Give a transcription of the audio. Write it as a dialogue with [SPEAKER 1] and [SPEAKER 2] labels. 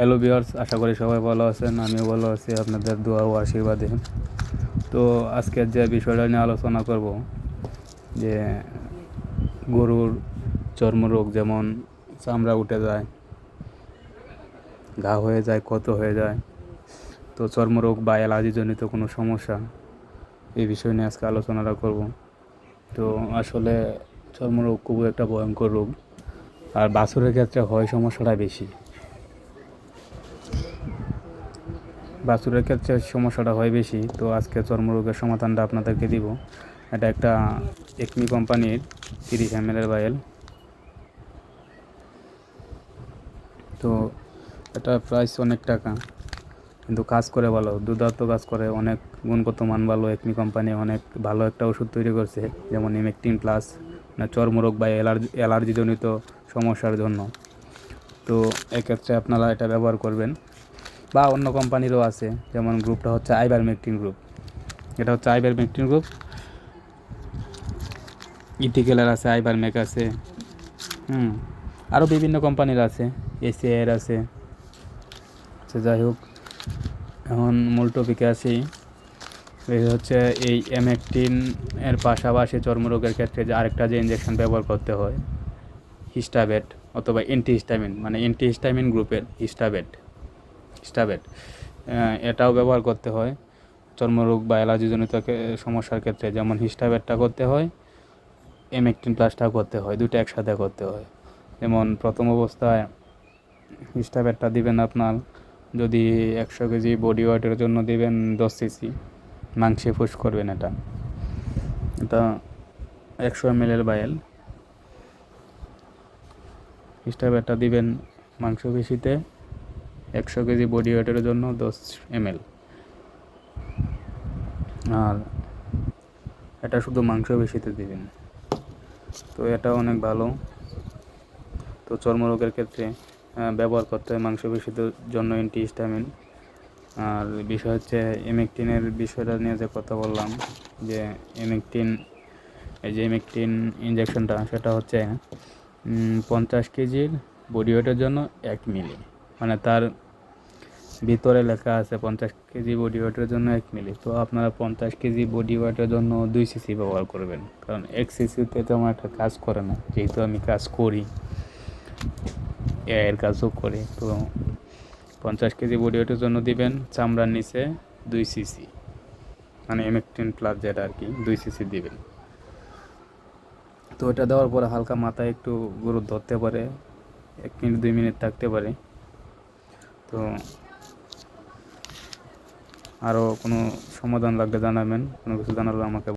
[SPEAKER 1] Hello বিয়ার্স আশা করি সবাই ভালো আছেন, আমিও ভালো আছি, আপনাদের দোয়া ও আশীর্বাদে। তো আজকের যে বিষয়টা নিয়ে আলোচনা করব, যে গরুর চর্মরোগ যেমন চামড়া উঠে যায়, ঘা হয়ে যায়, ক্ষত হয়ে যায়, তো চর্মরোগ বা অ্যালার্জিজনিত কোনো সমস্যা, এই বিষয় নিয়ে আজকে আলোচনাটা করব। তো আসলে চর্মরোগ খুবই একটা ভয়ঙ্কর রোগ, আর বাছুরের ক্ষেত্রে হয় সমস্যাটা বেশি। বাছুরের ক্ষেত্রে সমস্যাটা হয় বেশি, তো আজকে চর্মরোগের সমাধানটা আপনাদেরকে দিব। এটা একটা একমি কোম্পানির তিরিশ এম এর বাইল তো এটা প্রাইস অনেক টাকা, কিন্তু কাজ করে ভালো দুধার্ত কাজ করে, অনেক গুণগত মান ভালো, একমি কোম্পানি অনেক ভালো একটা ওষুধ তৈরি করছে, যেমন ইমেকটিন প্লাস না চর্মরোগ বা অ্যালার্জি, অ্যালার্জিজনিত সমস্যার জন্য। তো এক্ষেত্রে আপনারা এটা ব্যবহার করবেন। বা অন্য কোম্পানিরও আছে, যেমন গ্রুপটা হচ্ছে আইবার মেকটিন গ্রুপ এটা হচ্ছে আইবার মেকটিন গ্রুপ ইথিকেলের আছে আইবার মেক আছে, হুম। আরও বিভিন্ন কোম্পানির আছে এসিআইয়ের আছে। আচ্ছা যাই হোক, এখন মূল টপিকে আসি। হচ্ছে এই এমেকটিন এর পাশাপাশি চর্মরোগের ক্ষেত্রে যে আরেকটা যে ইঞ্জেকশন ব্যবহার করতে হয় হিস্টাবেট অথবা অ্যান্টিহিস্টামিন মানে অ্যান্টিহিস্টামিন গ্রুপের হিস্টাবেট স্টাবেট এটাও ব্যবহার করতে হয়। চর্মরোগ বা অ্যালার্জিজনিত সমস্যার ক্ষেত্রে যেমন হিস্টাবেটটা করতে হয় এমেকটিন প্লাসটাও করতে হয়, দুটো একসাথে করতে হয়। যেমন প্রথম অবস্থায় হিস্টাবেটটা দিবেন আপনার, যদি একশো কেজি বডি ওয়েটের জন্য দিবেন দশ সিসি মাংসে ফুস করবেন এটা। এটা একশো এম এর বাইল হিস্টাবেটটা দিবেন মাংস পেশিতে একশো কেজি বডি ওয়েটের জন্য দশ এমএল আর এটা শুধু মাংস বেশিতে দিবেন তো এটা অনেক ভালো। তো চর্মরোগের ক্ষেত্রে ব্যবহার করতে হয় মাংস বেশিতে জন্য অ্যান্টিহিস্টামিন আর বিষয় হচ্ছে এমেকটিনের বিষয়টা নিয়ে যে কথা বললাম, যে এমেকটিন এই যে এমেকটিন ইঞ্জেকশনটা সেটা হচ্ছে পঞ্চাশ কেজির বডি ওয়েটের জন্য এক মিলি মানে তার ভিতরে লেখা আছে পঞ্চাশ কেজি বডি ওয়েটের জন্য এক মিলি তো আপনারা পঞ্চাশ কেজি বডি ওয়েটের জন্য দুই সিসি ব্যবহার করবেন। কারণ এক সিসিতে তেমন একটা কাজ করে না। যেহেতু আমি কাজ করি এর কাজও করি, তো পঞ্চাশ কেজি বডি ওয়েটের জন্য দিবেন চামড়ার নিচে দুই সিসি মানে এমেকটিন প্লাস যেটা আর কি, দুই সিসি দিবেন। তো এটা দেওয়ার পরে হালকা মাথায় একটু গুরু ধরতে পারে, এক মিনিট, দুই মিনিট থাকতে পারে। তো আরও কোনো সমাধান লাগলে জানাবেন কোনো কিছু জানালে আমাকে